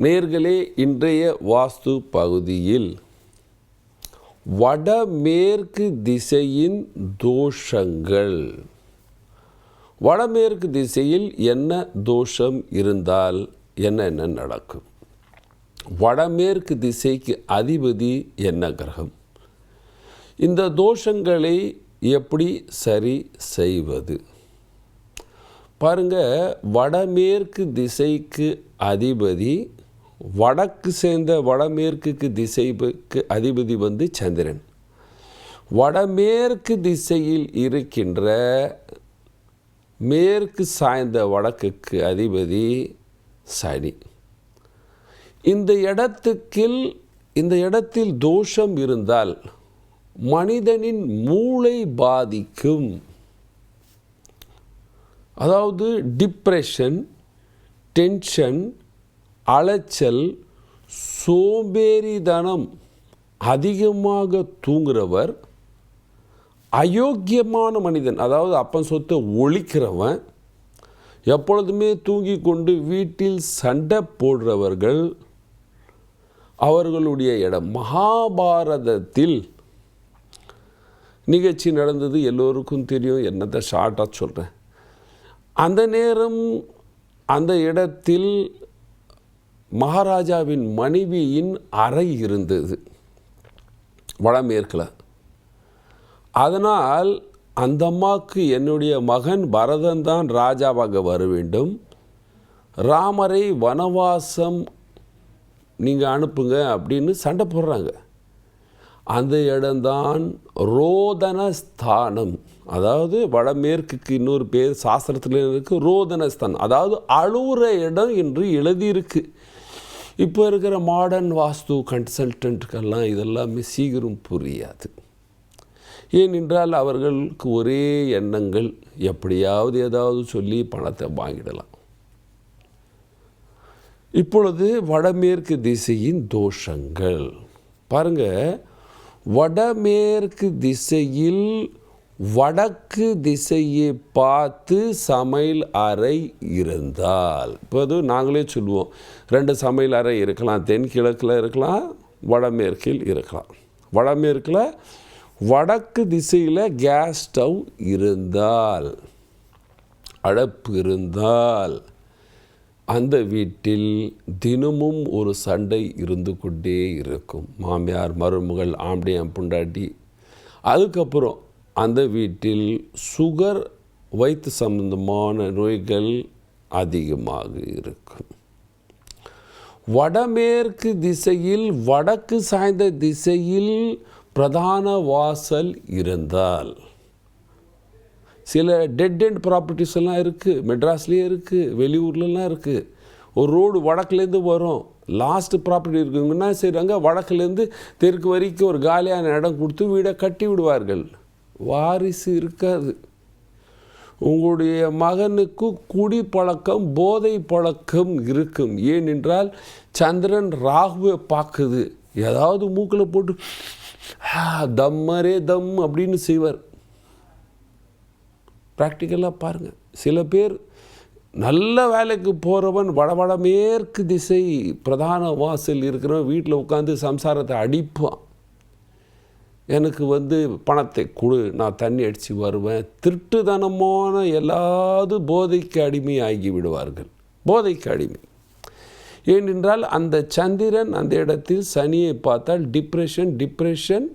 நேர்களே இன்றைய வாஸ்து பகுதியில் வடமேற்கு திசையின் தோஷங்கள். வடமேற்கு திசையில் என்ன தோஷம் இருந்தால் என்னென்ன நடக்கும்? வடமேற்கு திசைக்கு அதிபதி என்ன கிரகம்? இந்த தோஷங்களை எப்படி சரி செய்வது? பாருங்கள் வடமேற்கு திசைக்கு அதிபதி வடக்கு சேர்ந்த வடமேற்குக்கு திசைக்கு அதிபதி வந்து சந்திரன். வடமேற்கு திசையில் இருக்கின்ற மேற்கு சாய்ந்த வடக்குக்கு அதிபதி சனி. இந்த இடத்துக்கில் இந்த இடத்தில் தோஷம் இருந்தால் மனிதனின் மூளை பாதிக்கும். அதாவது டிப்ரெஷன் டென்ஷன் அலைச்சல் சோம்பேறிதனம் அதிகமாக தூங்குறவர் அயோக்கியமான மனிதன் அதாவது அப்பன் சொத்தை ஒழிக்கிறவன் எப்பொழுதுமே தூங்கி கொண்டு வீட்டில் சண்டை போடுறவர்கள் அவர்களுடைய இடம். மகாபாரதத்தில் நிகழ்ச்சி நடந்தது எல்லோருக்கும் தெரியும் என்னத்தை ஷார்ட்டாக சொல்கிறேன் அந்த நேரம் அந்த இடத்தில் மகாராஜாவின் மனைவியின் அறை இருந்தது வடமேற்கில் அதனால் அந்த அம்மாவுக்கு என்னுடைய மகன் பரதன் தான் ராஜாவாக வர வேண்டும். ராமரை வனவாசம் நீங்கள் அனுப்புங்க அப்படின்னு சண்டை போடுறாங்க. அந்த இடம்தான் ரோதன ஸ்தானம். அதாவது வடமேற்குக்கு இன்னொரு பேர் சாஸ்திரத்தில் இருக்குது ரோதனஸ்தானம் அதாவது அழுகிற இடம் என்று எழுதியிருக்கு. இப்போ இருக்கிற மாடர்ன் வாஸ்து கன்சல்டண்ட்டுக்கெல்லாம் இதெல்லாமே சீக்கிரம் புரியாது. ஏனென்றால் அவர்களுக்கு ஒரே எண்ணங்கள் எப்படியாவது ஏதாவது சொல்லி பணத்தை வாங்கிடலாம். இப்பொழுது வடமேற்கு திசையின் தோஷங்கள். பாருங்கள் வடமேற்கு திசையில் வடக்கு திசையை பார்த்து சமையல் அறை இருந்தால். இப்போது நாங்களே சொல்லுவோம். ரெண்டு சமையல் அறை இருக்கலாம். தென்கிழக்கில் இருக்கலாம். வடமேற்கில் இருக்கலாம். வடமேற்கில் வடக்கு திசையில் கேஸ் ஸ்டவ் இருந்தால் அடப்பு இருந்தால் அந்த வீட்டில் தினமும் ஒரு சண்டை இருந்து கொண்டே இருக்கும். மாமியார் மருமகள் ஆம்படியான் புண்டாட்டி. அதுக்கப்புறம் அந்த வீட்டில் சுகர் வயிற்று சம்பந்தமான நோய்கள் அதிகமாக இருக்கும். வடமேற்கு திசையில் வடக்கு சாய்ந்த திசையில் பிரதான வாசல் இருந்தால் சில டெட் அண்ட் ப்ராப்பர்ட்டிஸ் எல்லாம் இருக்குது மெட்ராஸ்லேயே இருக்குது வெளியூர்லலாம் இருக்குது ஒரு ரோடு வடக்குலேருந்து வரும் லாஸ்ட்டு ப்ராப்பர்ட்டி இருக்குங்கன்னா செய்கிறாங்க வடக்குலேருந்து தெற்கு வரைக்கும் ஒரு காலியான இடம் கொடுத்து வீடை கட்டி விடுவார்கள். வாரிசு இருக்காது. உங்களுடைய மகனுக்கு குடி பழக்கம் போதை பழக்கம் இருக்கும். ஏனென்றால் சந்திரன் ராகுவை பார்க்குது. ஏதாவது மூக்கில் போட்டு தம்மரே தம் அப்படின்னு செய்வார். ப்ராக்டிக்கலாக பாருங்கள் சில பேர் நல்ல வேலைக்கு போகிறவன் வடவட மேற்கு திசை பிரதான வாசல் இருக்கிறவன் வீட்டில் உட்காந்து சம்சாரத்தை அடிப்பான். எனக்கு வந்து பணத்தை கொடு நான் தண்ணி அடித்து வருவேன். திருட்டுத்தனமான எல்லாது போதைக்கு அடிமை ஆகி விடுவார்கள். போதைக்கு அடிமை. ஏனென்றால் அந்த சந்திரன் அந்த இடத்தில் சனியை பார்த்தால் டிப்ரெஷன் டிப்ரெஷன்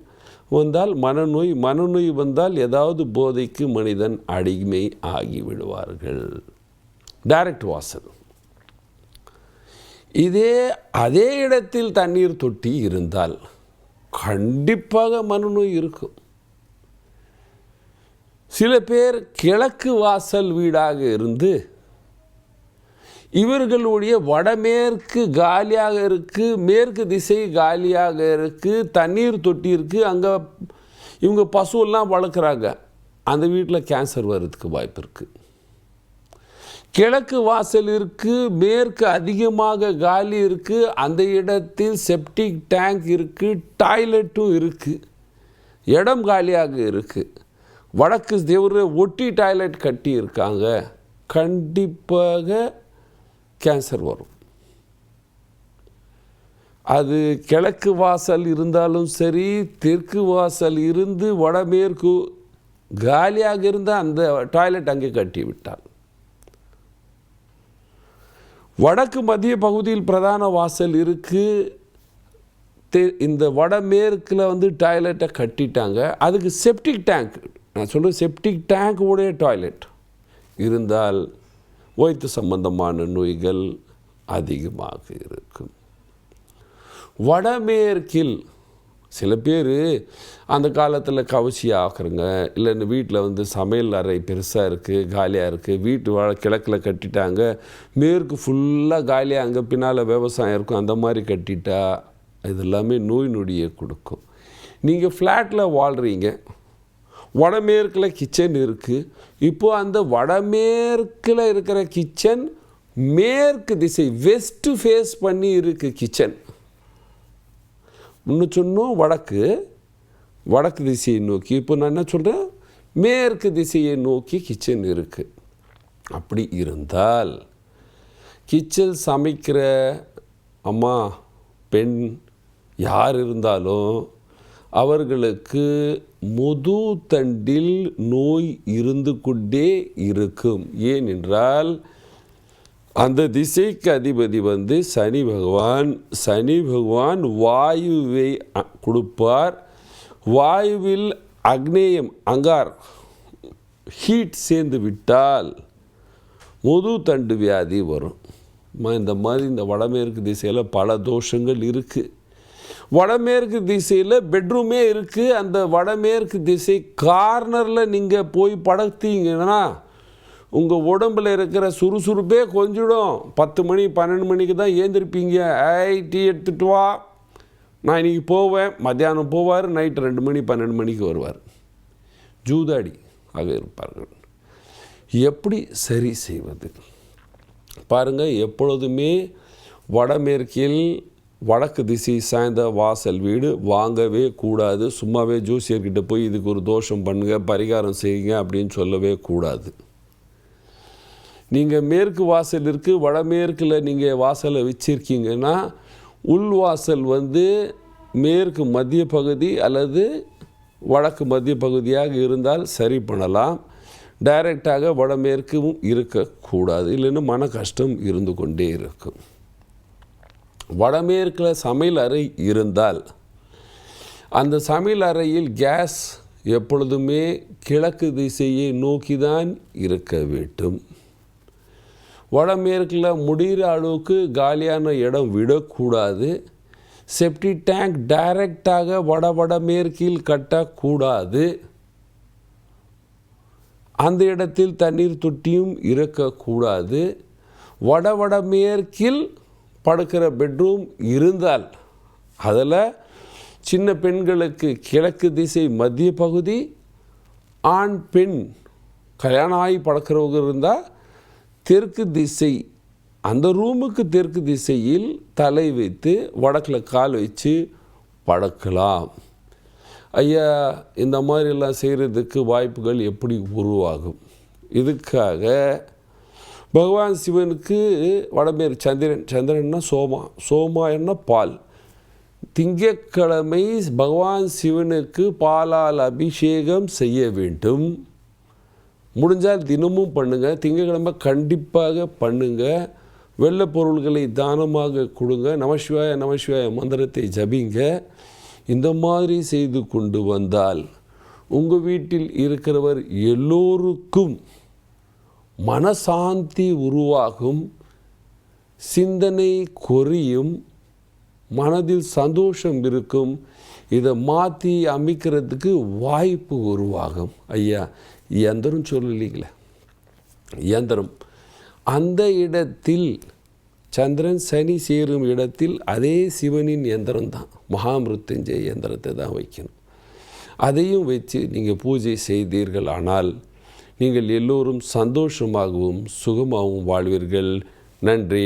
வந்தால் மனநோய் மனநோய் வந்தால் ஏதாவது போதைக்கு மனிதன் அடிமை ஆகி விடுவார்கள். டைரக்ட் வாசல். இதே அதே இடத்தில் தண்ணீர் தொட்டி இருந்தால் கண்டிப்பாக மனநோய் இருக்கும். சில பேர் கிழக்கு வாசல் வீடாக இருந்து இவர்களுடைய வடமேற்கு காலியாக இருக்குது மேற்கு திசை காலியாக இருக்குது தண்ணீர் தொட்டி இருக்குது அங்கே இவங்க பசுவெல்லாம் வளர்க்குறாங்க. அந்த வீட்டில் கேன்சர் வர்றதுக்கு வாய்ப்பு இருக்குது கிழக்கு வாசல் இருக்குது மேற்கு அதிகமாக காலி இருக்குது அந்த இடத்தில் செப்டிக் டேங்க் இருக்குது டாய்லெட்டும் இருக்குது இடம் காலியாக இருக்குது வடக்கு தேவரை ஒட்டி டாய்லெட் கட்டி இருக்காங்க கண்டிப்பாக கேன்சர் வரும். அது கிழக்கு வாசல் இருந்தாலும் சரி தெற்கு வாசல் இருந்து வடமேற்கு காலியாக இருந்தால் அந்த டாய்லெட் அங்கே கட்டி விட்டாங்க வடக்கு மத்திய பகுதியில் பிரதான வாசல் இருக்குது தெ- இந்த வடமேற்கில் வந்து டாய்லெட்டை கட்டிட்டாங்க. அதுக்கு செப்டிக் டேங்க் நான் சொல்கிறேன் செப்டிக் டேங்க் உடைய டாய்லெட். இருந்தால் வயிற்று சம்பந்தமான நோய்கள் அதிகமாக இருக்கும். வடமேற்கில் சில பேர் அந்த காலத்தில் கவச்சி ஆக்குறங்க. இல்லைன்னு வீட்டில் வந்து சமையல் அறை பெருசாக இருக்குது காலியாக இருக்குது வீட்டு வாழ கிழக்கில் கட்டிட்டாங்க. மேற்கு ஃபுல்லாக காலியாக அங்கே பின்னால் விவசாயம் இருக்கும். அந்த மாதிரி கட்டிட்டா இது எல்லாமே நோய் நொடியை கொடுக்கும். நீங்கள் ஃப்ளாட்டில் வாழ்கிறீங்க வடமேற்கில் கிச்சன் இருக்குது இப்போது அந்த வடமேற்கில் இருக்கிற கிச்சன் மேற்கு திசை வெஸ்ட்டு ஃபேஸ் பண்ணி இருக்குது கிச்சன் இன்னும் சொன்னோம் வடக்கு வடக்கு திசையை நோக்கி இப்போ நான் என்ன சொல்கிறேன் மேற்கு திசையை நோக்கி கிச்சன் இருக்குது அப்படி இருந்தால் கிச்சன் சமைக்கிற அம்மா பெண் யார் இருந்தாலும் அவர்களுக்கு முது தண்டில் நோய் இருந்து கொண்டே இருக்கும். ஏனென்றால் அந்த திசைக்கு அதிபதி வந்து சனி பகவான் சனி பகவான் வாயுவை அ- கொடுப்பார். வாயுவில் அக்னேயம் அங்கார் ஹீட் சேர்ந்து விட்டால் முது தண்டு வியாதி வரும். இந்த மாதிரி இந்த வடமேற்கு திசையில் பல தோஷங்கள் இருக்குது வடமேற்கு திசையில் பெட்ரூமே இருக்குது அந்த வடமேற்கு திசை கார்னரில் நீங்கள் போய் படுத்தீங்கன்னா உங்கள் உடம்பில் இருக்கிற சுறுசுறுப்பே கொஞ்சிடும். பத்து மணி பன்னெண்டு மணிக்கு தான் ஏந்திருப்பீங்க. ஐ டீ எடுத்துட்டு வா. நான் இன்றைக்கி போவேன். மத்தியானம் போவார் நைட்டு ரெண்டு மணி பன்னெண்டு மணிக்கு வருவார். ஜூதாடி ஆக இருப்பார்கள். எப்படி சரி செய்வது? பாருங்கள் எப்பொழுதுமே வடமேற்கில் வடக்கு திசை சாய்ந்த வாசல் வீடு வாங்கவே கூடாது. சும்மாவே ஜோசியர்கிட்ட போய் இதுக்கு ஒரு தோஷம் பண்ணுங்க பரிகாரம் செய்யுங்க அப்படின்னு சொல்லவே கூடாது. நீங்கள் மேற்கு வாசல் இருக்குது வடமேற்கில் நீங்கள் வாசலை வச்சுருக்கீங்கன்னா உள்வாசல் வந்து மேற்கு மத்திய பகுதி அல்லது வடக்கு மத்திய பகுதியாக இருந்தால் சரி பண்ணலாம். டைரெக்டாக வடமேற்கும் இருக்கக்கூடாது. இல்லைன்னு மன கஷ்டம் இருந்து கொண்டே இருக்கும். வடமேற்கில் சமையல் அறை இருந்தால் அந்த சமையல் அறையில் கேஸ் எப்பொழுதுமே கிழக்கு திசையை நோக்கி தான் இருக்க வேண்டும். வடமேற்கில் முடிகிற அளவுக்கு காலியான இடம் விடக்கூடாது. செப்டி டேங்க் டைரக்டாக வட வடமேற்கில் கட்டக்கூடாது. அந்த இடத்தில் தண்ணீர் தொட்டியும் இருக்கக்கூடாது வட வடமேற்கில் படுக்கிற பெட்ரூம் இருந்தால் அதில் சின்ன பெண்களுக்கு கிழக்கு திசை மத்திய பகுதி ஆண் பெண் கல்யாணம் ஆகி படுக்கிறவங்க இருந்தால் தெற்கு திசை அந்த ரூமுக்கு தெற்கு திசையில் தலை வைத்து வடக்கில் கால் வச்சு படக்கலாம். ஐயா இந்த மாதிரிலாம் செய்கிறதுக்கு வாய்ப்புகள் எப்படி உருவாகும்? இதுக்காக பகவான் சிவனுக்கு வடமேறு சந்திரன் சந்திரன்னா சோமா சோமா என்ன பால். திங்கக்கிழமை பகவான் சிவனுக்கு பாலால் அபிஷேகம் செய்ய வேண்டும். முடிஞ்சால் தினமும் பண்ணுங்கள் திங்கட்கிழமை கண்டிப்பாக பண்ணுங்கள் வெள்ள பொருள்களை தானமாக கொடுங்க. நமசிவாய நமசிவாய மந்திரத்தை ஜபிங்க. இந்த மாதிரி செய்து கொண்டு வந்தால் உங்கள் வீட்டில் இருக்கிறவர் எல்லோருக்கும் மனசாந்தி உருவாகும். சிந்தனை கொறியும். மனதில் சந்தோஷம் இருக்கும். இதை மாற்றி அமைக்கிறதுக்கு வாய்ப்பு உருவாகும். ஐயா இயந்திரம் சொல்லலீங்களே? இயந்திரம். அந்த இடத்தில் சந்திரன் சனி சேரும் இடத்தில் அதே சிவனின் எந்திரம் தான். மகாமிருத்துஞ்சய இயந்திரத்தை தான் வைக்கணும். அதையும் வச்சு நீங்கள் பூஜை செய்தீர்கள் ஆனால் நீங்கள் எல்லோரும் சந்தோஷமாகவும் சுகமாகவும் வாழ்வீர்கள். நன்றி.